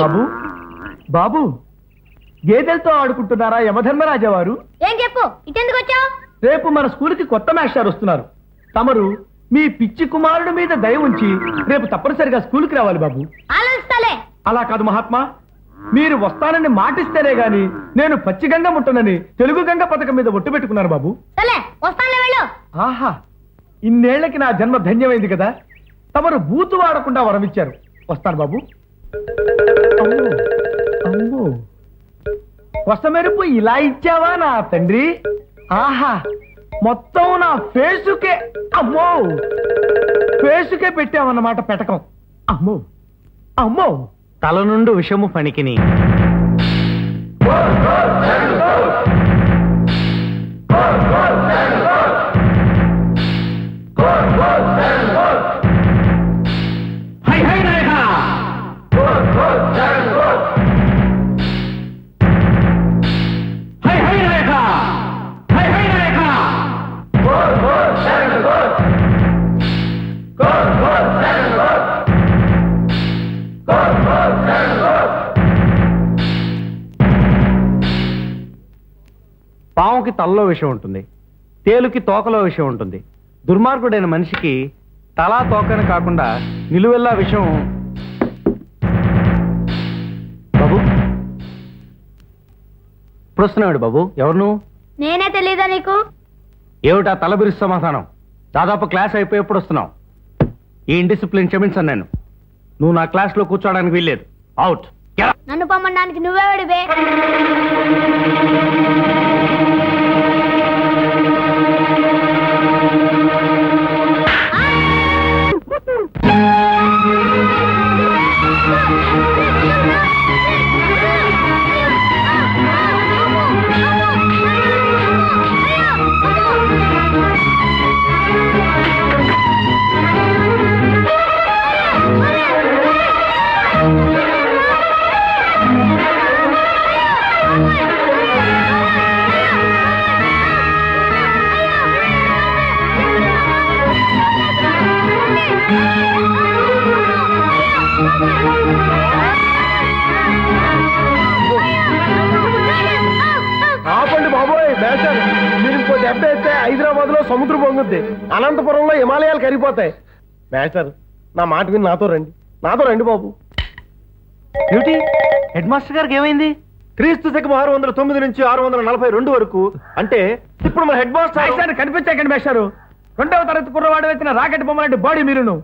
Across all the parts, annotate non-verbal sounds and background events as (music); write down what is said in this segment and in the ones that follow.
బాబు? బాబు గేదెలతో ఆడుకుంటున్నారా యమధర్మరాజా వారు ఏం చెప్పు? ఇటెందుకు వచ్చావు రేపు మన స్కూల్కి కొత్త మాస్టర్ వస్తున్నారు. తమరు మీ పిచ్చి కుమారుడి మీద దయ ఉంచి రేపు తప్పనిసరిగా స్కూల్కి రావాలి బాబు. ఆలోచిస్తాలే. అలా కాదు మహాత్మా. మీరు వస్తానని మాటిస్తేనే గాని నేను పచ్చిగంగ ముట్టనని తెలుగు గంగ పథకం మీద ఒట్టు పెట్టుకున్నాను బాబు. ఆహా ఇన్నేళ్ళకి నా జన్మ ధన్యమైంది కదా. తమరు బూతు వాడకుండా వరమిచ్చారు. వస్తాను బాబు. అమ్మో. ఇలా ఇచ్చావా నా తండ్రి? ఆహా మొత్తం నా ఫేసుకే. అమ్మో. ఫేసుకే పెట్టావన్నమాట పెటకం. అమ్మో. అమ్మో. తల నుండి విషము పనికిని. పావుకి తలలో విషయం ఉంటుంది తేలుకి తోకలో విషయం ఉంటుంది. దుర్మార్గుడైన మనిషికి తలా తోకని కాకుండా నిలువెల్లా విషయం బాబు. ఇప్పుడు వస్తున్నాడు బాబు? ఎవరు నేనే తెలీదా నీకు? ఏమిటా తల బిరుసు సమాధానం? దాదాపు క్లాస్ అయిపోయి ఎప్పుడు వస్తున్నావు? ఈ ఇండిసిప్లిన్ క్షమించను నేను. నువ్వు నా క్లాస్లో కూర్చోవడానికి వీల్లేదు. అవుట్ నన్ను పొమ్మడానికి నువ్వే హైదరాబాద్లో సముద్రం పొంగుద్ది. అనంతపురంలో హిమాలయాలు కరిగిపోతాయి. మేస్టర్ నా మాట విని నాతో రండి. నాతో రండి బాబు. ఏమిటి? హెడ్ మాస్టర్ గారికి ఏమైంది? క్రీస్తు శకం ఆరు వందల తొమ్మిది నుంచి ఆరు వందల నలభై రెండు వరకు అంటే ఇప్పుడు మన హెడ్ మాస్టర్ కనిపించాకండి మేస్టారు రెండవ తరగతి కుర్రవాడు వచ్చిన రాకెట్ బొమ్మలాంటి బాడీ మీరును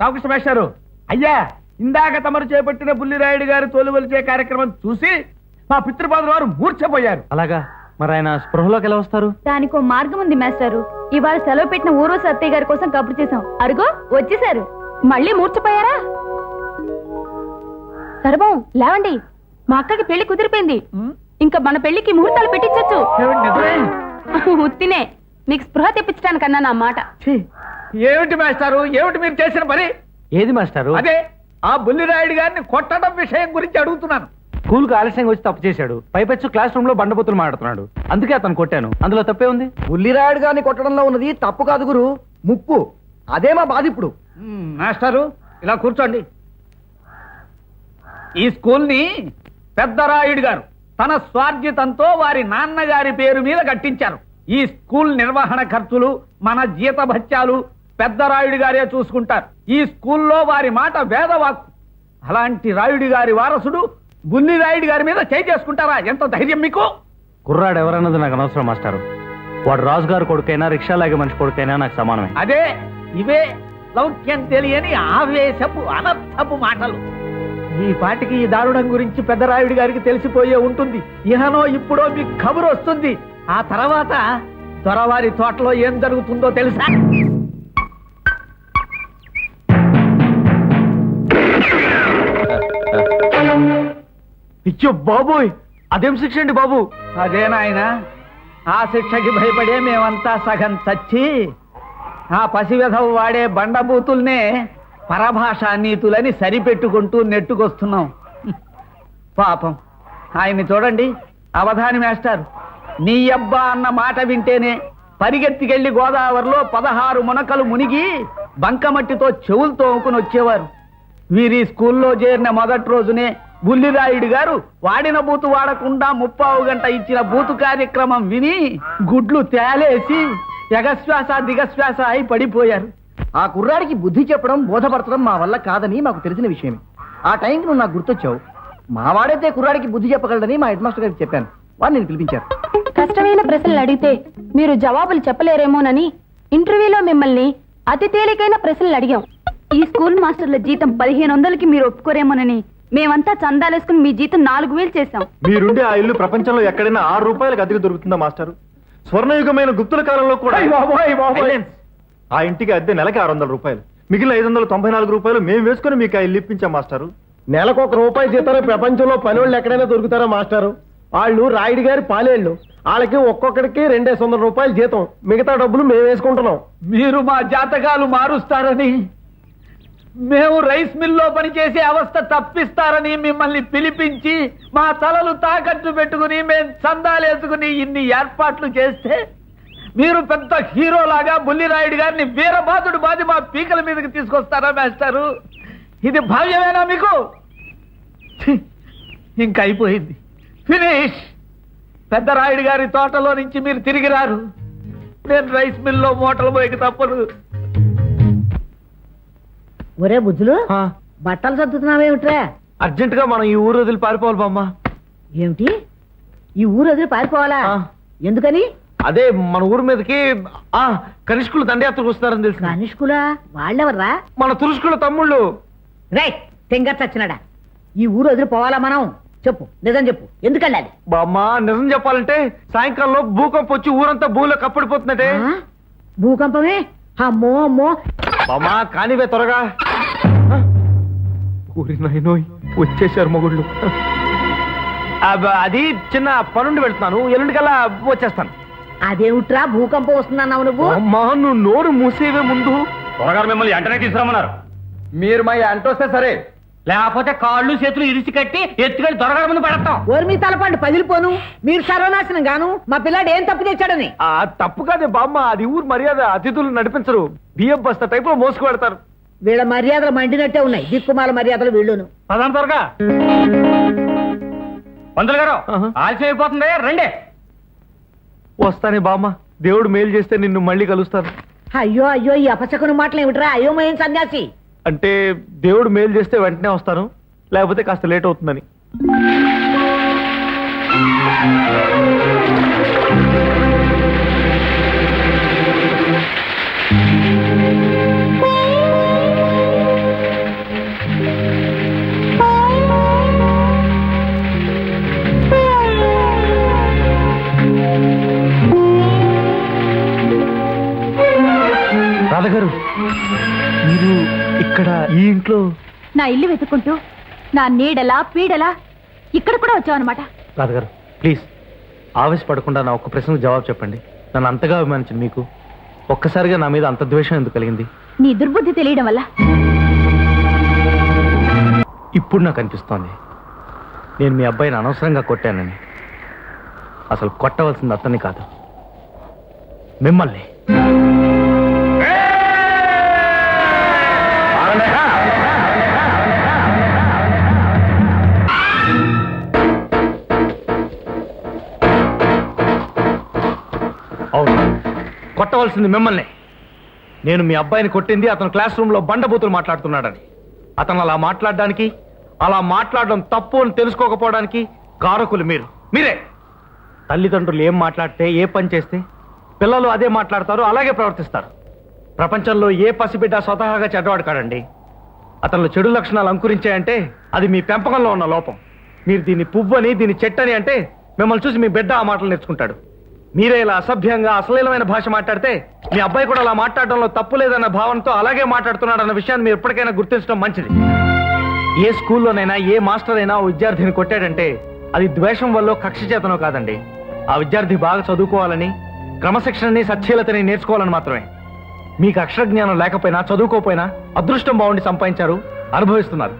రామకృష్ణ మేస్టారు అయ్యా ఇందాక తమరు చేపట్టిన బుల్లిరాయుడు గారి తోలువలిచే కార్యక్రమం చూసి మా పితృపాదుల వారు మూర్ఛపోయారు. అలాగా? మరి ఆయన స్పృహలోకి ఎలా వస్తారు? దానికో మార్గం ఉంది మాస్టారు. ఇవాళ సెలవు పెట్టిన ఊరో సత్తయ్య గారి కోసం కబురు చేశాం. అరుగో వచ్చేసారు మళ్ళీ మూర్చపోయారా సర్వం లేవండి. మా అక్కకి పెళ్ళి కుదిరిపోయింది. ఇంకా మన పెళ్ళికి ముహూర్తాలు పెట్టించొచ్చు. (laughs) ఉత్తినే మీకు స్పృహ తెప్పించడానికన్నా నా మాట. ఏమిటి మేస్టారు? ఏమిటి మీరు చేసిన పని? ఏది మాస్టారు? అదే ఆ బుల్లిరాయుడు గారిని కొట్టడం విషయం గురించి అడుగుతున్నాను. స్కూల్కు ఆలస్యంగా వచ్చి తప్పు చేశాడు. పైపెచ్చు క్లాస్ రూమ్లో బండబూతులు మాడుతున్నాడు అందుకే అతను కొట్టాను. అందులో తప్పే ఉంది? బుల్లిరాయుడు గారిని కొట్టడంలో ఉన్నది తప్పు కాదు గురు. ముప్పు. అదే మా బాధ ఇప్పుడు. మాస్టారు ఇలా కూర్చోండి. ఈ స్కూల్ని పెద్దరాయుడు గారు తన స్వార్జితంతో వారి నాన్నగారి పేరు మీద కట్టించారు. ఈ స్కూల్ నిర్వహణ ఖర్చులు మన జీతభత్యాలు పెద్దరాయుడు గారే చూసుకుంటారు. ఈ స్కూల్లో వారి మాట వేదవాక్కు. అలాంటి రాయుడి గారి వారసుడు బుల్లి రాయుడు గారి మీద చేయి చేసుకుంటారా? ఎంత ధైర్యం మీకు? కుర్రాడు ఎవరన్నది నాకు అనవసరం మాస్టారు. వాడు రాజుగారు కొడుకైనా రిక్షా లాగే మనిషి కొడుకైనా నాకు సమానమే. అదే ఇవే లౌక్యం తెలియని ఆవేశపు అనర్థపు మాటలు. ఈ పాటికి ఈ దారుణం గురించి పెద్దరాయుడు గారికి తెలిసిపోయే ఉంటుంది. ఇహనో ఇప్పుడో మీకు కబురు వస్తుంది. ఆ తర్వాత దొరవారి తోటలో ఏం జరుగుతుందో తెలుసా? అయ్యో బాబోయ్! అదేం శిక్ష అండి బాబు? అదే నాయన. ఆ శిక్షకి భయపడే మేమంతా సగం చచ్చి ఆ పసివెధవు వాడే బండబూతుల్నే పరభాషా నీతులని సరిపెట్టుకుంటూ నెట్టుకొస్తున్నాం. పాపం. ఆయన్ని చూడండి అవధాని మేస్టారు. నీ అబ్బా అన్న మాట వింటేనే పరిగెత్తికెళ్ళి గోదావరిలో పదహారు మునకలు మునిగి బంకమట్టితో చెవులు తోముకుని వచ్చేవారు. వీరి స్కూల్లో చేరిన మొదటి రోజునే బుల్లిరాయుడు గారు వాడిన బూతు వాడకుండా ముప్పావు గంట ఇచ్చిన బూతు కార్యక్రమం విని గుడ్లు తేలేసి ఎగశ్వాస దిగశ్వాస అయి పడిపోయారు. ఆ కుర్రాడికి బుద్ధి చెప్పడం బోధపడటం మా వల్ల కాదని మాకు తెలిసిన విషయమే. ఆ టైంకి నువ్వు నాకు గుర్తొచ్చావు. మా వాడైతే కుర్రాడికి బుద్ధి చెప్పగలడని మా హెడ్ మాస్టర్ గారికి చెప్పాను. వాడు నేను పిలిపించారు. కష్టమైన ప్రశ్నలు అడిగితే మీరు జవాబులు చెప్పలేరేమోనని ఇంటర్వ్యూలో మిమ్మల్ని అతి తేలికైన ప్రశ్నలు అడిగాం. ఈ స్కూల్ మాస్టర్ల జీతం పదిహేను వందలకి మీరు ఒప్పుకోరేమోనని మేమంతా చందాలేసుకుని మీ జీతం నాలుగు వేలు చేశాం. మీరుండే ఆ ఇల్లు ప్రపంచంలో ఎక్కడైనా ఆరు రూపాయలకు అద్దెకు దొరుకుతుందా మాస్టారు? స్వర్ణయుగమైన గుప్తుల కాలంలో కూడా. Silence. ఆ ఇంటికి అద్దె నెలకి ఆరు వందల రూపాయలు. మిగిలిన ఐదు వందల తొంభై నాలుగు రూపాయలు మేము వేసుకుని మీకు ఆ ఇల్లు ఇప్పించాం మాస్టారు. నెలకు ఒక రూపాయి జీతాలు ప్రపంచంలో పని వాళ్ళు ఎక్కడైనా దొరుకుతారా మాస్టారు? వాళ్ళు రాయుడు గారి పాలేళ్ళు. వాళ్ళకి ఒక్కొక్కడికి రెండేసి వందల రూపాయలు జీతం. మిగతా డబ్బులు మేము వేసుకుంటున్నాం. మీరు మా జాతకాలు మారుస్తారని మేము రైస్ మిల్లో పనిచేసే అవస్థ తప్పిస్తారని మిమ్మల్ని పిలిపించి మా తలలు తాకట్టు పెట్టుకుని మేము చందాలేసుకుని ఇన్ని ఏర్పాట్లు చేస్తే మీరు పెద్ద హీరోలాగా బుల్లిరాయుడు గారిని వీరబాదుడు బాధి మా పీకల మీదకి తీసుకొస్తారా మాస్టారు? ఇది భావ్యమేనా మీకు? ఇంకా ఇంక అయిపోయింది. ఫినిష్! పెద్ద రాయుడు గారి తోటలో నుంచి మీరు తిరిగి రారు. నేను రైస్ మిల్లో మూటలు పోయిక తప్పదు. ఒరే బుద్ధులు బట్టలు సర్దుతున్నావేమిట్రా? అర్జెంట్గా మనం ఈ ఊరు వదిలి పారిపోవాలి బామ్మ. ఏమిటి? ఈ ఊరు వదిలి పారిపోవాలా. ఎందుకని? అదే మన ఊరు మీదకి ఆ కనిష్కులు దండయాత్రకు వస్తున్నారని తెలుసు కనిష్కులా? వాళ్ళెవర్రా? మన తురుష్కుల తమ్ముళ్ళు. రైట్ తెంగర్ చచ్చినాడా? ఈ ఊరు వదిలి పోవాలా మనం? చెప్పు నిజం చెప్పు. ఎందుకు వెళ్ళాలి? బామ్మ నిజం చెప్పాలంటే సాయంకాలంలో భూకంపం వచ్చి ఊరంతా భూమిలో కప్పడిపోతున్నదే ఆ? భూకంపమే? అమ్మో అమ్మో. బామ్మా కానివే త్వరగా. ఊరి నాయనోయ్ వచ్చేసారు మొగుళ్ళు. అబ్బ, అది చిన్న పనుండి వెళ్తున్నాను. ఎల్లుండికల్లా వచ్చేస్తాను. అదేమిట్రా భూకంపం వస్తుందన్నావు నువ్వు? అమ్మా నువ్వు నోరు మూసేవే ముందు. త్వరగా మిమ్మల్ని వెంటనే తీసుకురమ్మన్నారు. మీరు మా అంటొస్తే సరే. లేకపోతే కాళ్ళు చేతులు ఇరిచి కట్టి ఎత్తుకెళ్ళి దొరకడ ముందు పెడతాం ఓరి మీ తలపండి పగిలిపోను. మీరు సర్వనాశనం గాను మా పిల్లాడు ఏం తప్పు చేశాడని? ఆ తప్పు కాదే బామ్మ. అది ఊరు మర్యాద. అతిథులు నడిపించరు. బియ్యం బస్తా టైప్లో మోసుకు పెడతారు. వీళ్ళ మర్యాదలు మండినట్టే ఉన్నాయి. దిక్కుమాల మర్యాదలు వీళ్ళును. పదాం త్వరగా. పంతులు గారు ఆహా. ఆలస్యం అయిపోతుంది రండి. వస్తానే బామ్మ. దేవుడు మేలు చేస్తే నిన్ను మళ్ళీ కలుస్తాను అయ్యో అయ్యో ఈ అపశకుని మాటలు ఏమిట్రా అయోమయం సన్యాసి. అంటే దేవుడు మేలు చేస్తే వెంటనే వస్తాను. లేకపోతే కాస్త లేట్ అవుతుందని. ఇక్కడ ఈ ఇంట్లో? నా ఇల్లు వెతుక్కుంటూ నా నీడలా పీడలా ఇక్కడ కూడా వచ్చావన్నమాట. రాధగారు ప్లీజ్ ఆవేశపడకుండా నా ఒక్క ప్రశ్నకు జవాబు చెప్పండి. నన్ను అంతగా అభిమానించింది మీకు. ఒక్కసారిగా నా మీద అంత ద్వేషం ఎందుకు కలిగింది? నీ దుర్బుద్ధి తెలియడం వల్ల. ఇప్పుడు నాకు అనిపిస్తోంది. నేను మీ అబ్బాయిని అనవసరంగా కొట్టానని. అసలు కొట్టవలసింది అతన్ని కాదు. మిమ్మల్ని. కొట్టవలసింది మిమ్మల్ని. నేను మీ అబ్బాయిని కొట్టింది అతను క్లాస్ రూమ్లో బండబూతులు మాట్లాడుతున్నాడని. అతను అలా మాట్లాడడానికి అలా మాట్లాడడం తప్పు అని తెలుసుకోకపోవడానికి కారకులు మీరు. మీరే. తల్లిదండ్రులు ఏం మాట్లాడితే ఏ పని చేస్తే పిల్లలు అదే మాట్లాడతారు అలాగే ప్రవర్తిస్తారు. ప్రపంచంలో ఏ పసిబిడ్డ స్వతహాగా చెడ్డవాడు కాడండి. అతనిలో చెడు లక్షణాలు అంకురించాయంటే అది మీ పెంపకంలో ఉన్న లోపం. మీరు దీన్ని పువ్వని దీన్ని చెట్టని అంటే మిమ్మల్ని చూసి మీ బిడ్డ ఆ మాటలు నేర్చుకుంటాడు. మీరే ఇలా అసభ్యంగా అశ్లీలమైన భాష మాట్లాడితే మీ అబ్బాయి కూడా అలా మాట్లాడడంలో తప్పు లేదన్న భావనతో అలాగే మాట్లాడుతున్నాడన్న విషయాన్ని మీరు ఎప్పటికైనా గుర్తించడం మంచిది. ఏ స్కూల్లోనైనా ఏ మాస్టర్ అయినా ఓ విద్యార్థిని కొట్టాడంటే అది ద్వేషం వల్ల కక్ష చేతనో కాదండి. ఆ విద్యార్థి బాగా చదువుకోవాలని క్రమశిక్షణని సచ్ఛీలతని నేర్చుకోవాలని మాత్రమే. మీకు అక్షర జ్ఞానం లేకపోయినా చదువుకోపోయినా అదృష్టం బాగుండి సంపాదించారు అనుభవిస్తున్నారు.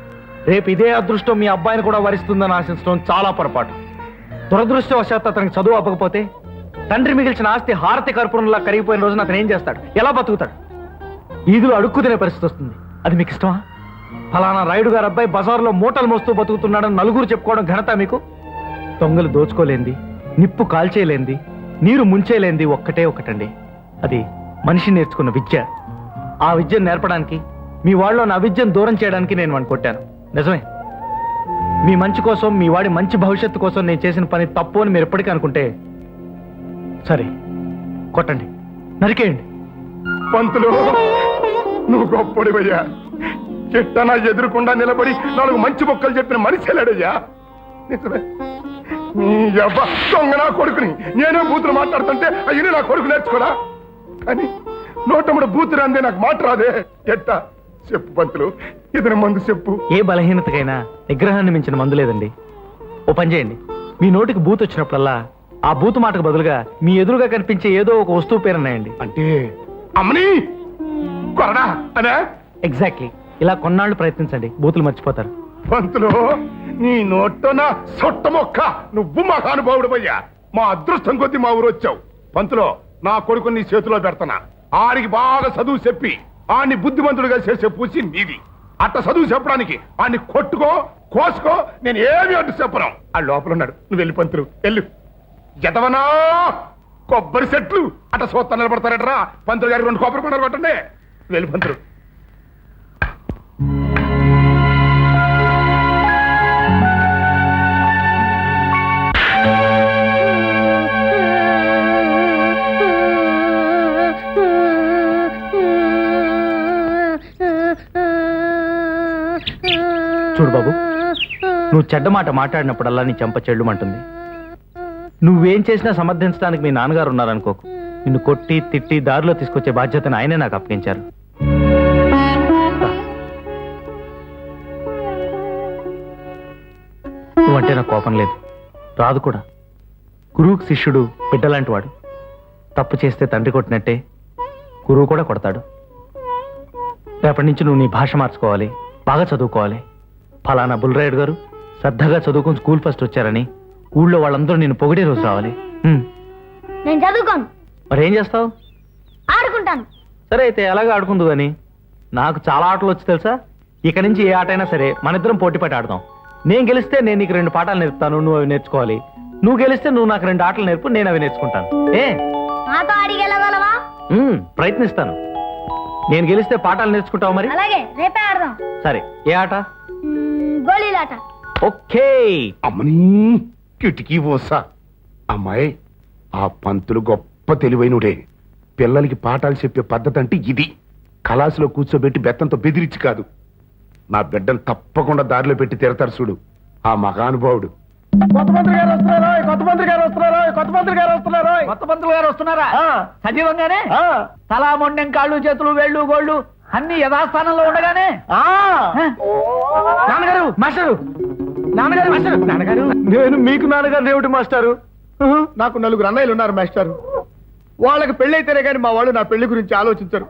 రేపు ఇదే అదృష్టం మీ అబ్బాయిని కూడా వరిస్తుందని ఆశించడం చాలా పొరపాటు. దురదృష్టవశాత్తు అతనికి చదువు అవ్వకపోతే తండ్రి మిగిల్చిన ఆస్తి హారతి కర్పూరంలా కరిగిపోయిన రోజున అతను ఏం చేస్తాడు? ఎలా బతుకుతాడు? ఈదులు అడుక్కు తినే పరిస్థితి వస్తుంది. అది మీకు ఇష్టమా? ఫలానా రాయుడు గారు అబ్బాయి బజార్లో మూటలు మోస్తూ బతుకుతున్నాడని నలుగురు చెప్పుకోవడం ఘనత మీకు? దొంగలు దోచుకోలేంది నిప్పు కాల్చేయలేంది నీరు ముంచేలేంది ఒక్కటే ఒకటండి. అది మనిషి నేర్చుకున్న విద్య. ఆ విద్యను నేర్పడానికి మీ వాళ్ళలో నా విద్యను దూరం చేయడానికి నేను వాడిని కొట్టాను. నిజమే. మీ మంచి కోసం మీ వాడి మంచి భవిష్యత్తు కోసం నేను చేసిన పని తప్పు అని మీరు ఎప్పటికీ అనుకుంటే సరే కొట్టండి. నరికేయండి. పంతులు నువ్వు గొప్పడివయ్యా చెట్ట నా ఎదురుకుండా నిలబడి నాలుగు మంచి మొక్కలు చెప్పిన మనిషి నిజమే. నీ యవ్వ దొంగ నా కొడుకుని నేనే బూతులు మాట్లాడుతుంటే అయ్యి నా కొడుకు నేర్చుకోడా? కానీ నోటముడు బూతులు అందే నాకు మాట రాదే. ఎట్ట? చెప్పు పంతులు ఇతని మందు చెప్పు. ఏ బలహీనతకైనా నిగ్రహాన్ని మించిన మందు లేదండి. ఓ పని చేయండి. మీ నోటికి బూత్ వచ్చినప్పుడల్లా ఆ బూత్ మాటకు బదులుగా మీ ఎదురుగా కనిపించే ఏదో ఒక వస్తువు పేరున్నాయండి అంటే అమ్మని! కొరడా! అనే ఎగ్జాక్ట్లీ ఇలా కొన్నాళ్ళు ప్రయత్నించండి. బూతులు మర్చిపోతారు. పంతులు నీ నోట్లో నా సొట్ట మొక్క! నువ్వు మహానుభావుడు మా అదృష్టం కొద్దీ మా ఊరు వచ్చావు. పంతులు నా కొడుకు నీ చేతిలో పెడతానా? ఆడికి బాగా చదువు చెప్పి ఆడిని బుద్ధిమంతుడిగా చేసే పూసి నీది. అట్ట చదువు చెప్పడానికి ఆడిని కొట్టుకో కోసుకో నేను ఏమి అడ్డు చెప్పను. ఆ లోపల ఉన్నాడు నువ్వు వెళ్ళి పంతులు వెళ్ళు. జతవనా కొబ్బరి చెట్లు అట సోత్త నిలబడతారట్రా. పంతులు గారికి రెండు కొబ్బరి పండుగ కొట్టండి. వెళ్ళి పంతులు. చూడు బాబు నువ్వు చెడ్డ మాట మాట్లాడినప్పుడల్లా నీ చెంప చెల్లుమంటుంది నువ్వేం చేసినా సమర్థించడానికి మీ నాన్నగారు ఉన్నారనుకోకు నిన్ను కొట్టి తిట్టి దారిలో తీసుకొచ్చే బాధ్యతను ఆయనే నాకు అప్పగించారు. నువ్వంటే నాకు కోపం లేదు. రాదు కూడా. గురువుకు శిష్యుడు బిడ్డలాంటి వాడు. తప్పు చేస్తే తండ్రి కొట్టినట్టే గురువు కూడా కొడతాడు. రేపటి నుంచి నువ్వు నీ భాష మార్చుకోవాలి బాగా చదువుకోవాలి. ఫలానా బుల్రాయుడు గారు శ్రద్ధగా చదువుకుని స్కూల్ ఫస్ట్ వచ్చారని ఊళ్ళో వాళ్ళందరూ నేను పొగిడే రోజు రావాలి. నేను చదువుకోను. మరేం చేస్తావు? ఆడుకుంటాను. సరే అయితే ఎలాగ ఆడుకుందు కానీ నాకు చాలా ఆటలు వచ్చి తెలుసా? ఇక నుంచి ఏ ఆట అయినా సరే మన ఇద్దరం పోటీ పట్టి ఆడదాం. నేను గెలిస్తే నేను నీకు రెండు పాఠాలు నేర్పుతాను నువ్వు అవి నేర్చుకోవాలి. నువ్వు గెలిస్తే నువ్వు నాకు రెండు ఆటలు నేర్పు నేను అవి నేర్చుకుంటాను. ఏ? నాతో ప్రయత్నిస్తాను. నేను గెలిస్తే పాఠాలు నేర్చుకుంటావు మరి? అలాగే రేపే ఆడదాం. సరే ఏ ఆట? గోళీలాట. ఓకే. అమ్మని! కిటికీ పోసా అమ్మాయి ఆ పంతులు గొప్ప తెలివైనడే. పిల్లలకి పాఠాలు చెప్పే పద్ధతి అంటే ఇది. కళాసులో కూర్చోబెట్టి బెత్తంతో బెదిరించి కాదు. నా బిడ్డను తప్పకుండా దారిలో పెట్టి తిరతారు చూడు. ఆ మహానుభావుడు. కొత్త మంత్రి గారు వస్తున్నారా? కొత్త మంత్రి గారు వస్తున్నారా? కొత్త మంత్రి గారు వస్తున్నారా? కొత్త పంతులు గారు వస్తున్నారా? ఆ. సజీవంగానే? ఆ, తలా మొండెం కాళ్ళు చేతులు వేళ్ళు గోళ్ళు అన్ని యథాస్థానంలో ఉండగానే. నాన్నగారు మాస్టరు. నాన్నగారు మాస్టరు నాన్నగారు. నేను మీకు నాన్నగారు ఏమిటి మాస్టారు. నాకు నలుగురు అన్నయ్యలు ఉన్నారు మాస్టర్. వాళ్ళకి పెళ్ళి అయితేనే కానీ మా వాళ్ళు నా పెళ్ళి గురించి ఆలోచించరు.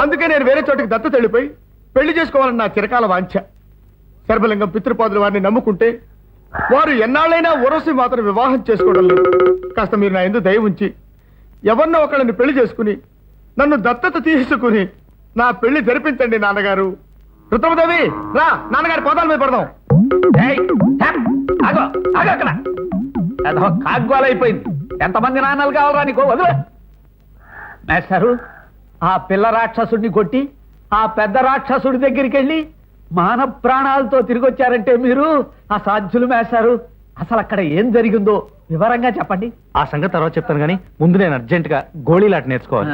అందుకే నేను వేరే చోటికి దత్తత వెళ్ళిపోయి పెళ్ళి చేసుకోవాలని నా చిరకాల వాంఛ. సర్వలింగం పితృపాదులు వారిని నమ్ముకుంటే వారు ఎన్నాళ్ళైనా ఒరసి మాత్రం వివాహం చేసుకోవడం లేదు. కాస్త మీరు నా ఎందు దయ ఉంచి ఎవరినో ఒకళ్ళని పెళ్ళి చేసుకుని నన్ను దత్తత తీసుకుని నా పెళ్ళి జరిపించండి నాన్నగారు. రుతమదేవి రా నాన్నగారి పోదాల మీద పడదాం. కాగ్గోలైపోయింది ఎంతమంది నాన్నలు కావాలరా నీకు? వదిలే. మేస్టారు ఆ పిల్ల రాక్షసుడిని కొట్టి ఆ పెద్ద రాక్షసుడి దగ్గరికి వెళ్ళి మాన ప్రాణాలతో తిరిగి వచ్చారంటే మీరు అసాధ్యులు మేస్టారు. అసలు అక్కడ ఏం జరిగిందో వివరంగా చెప్పండి. ఆ సంగతి తర్వాత చెప్తాను కానీ ముందు నేను అర్జెంట్గా గోళీలాట నేర్చుకోవాలి.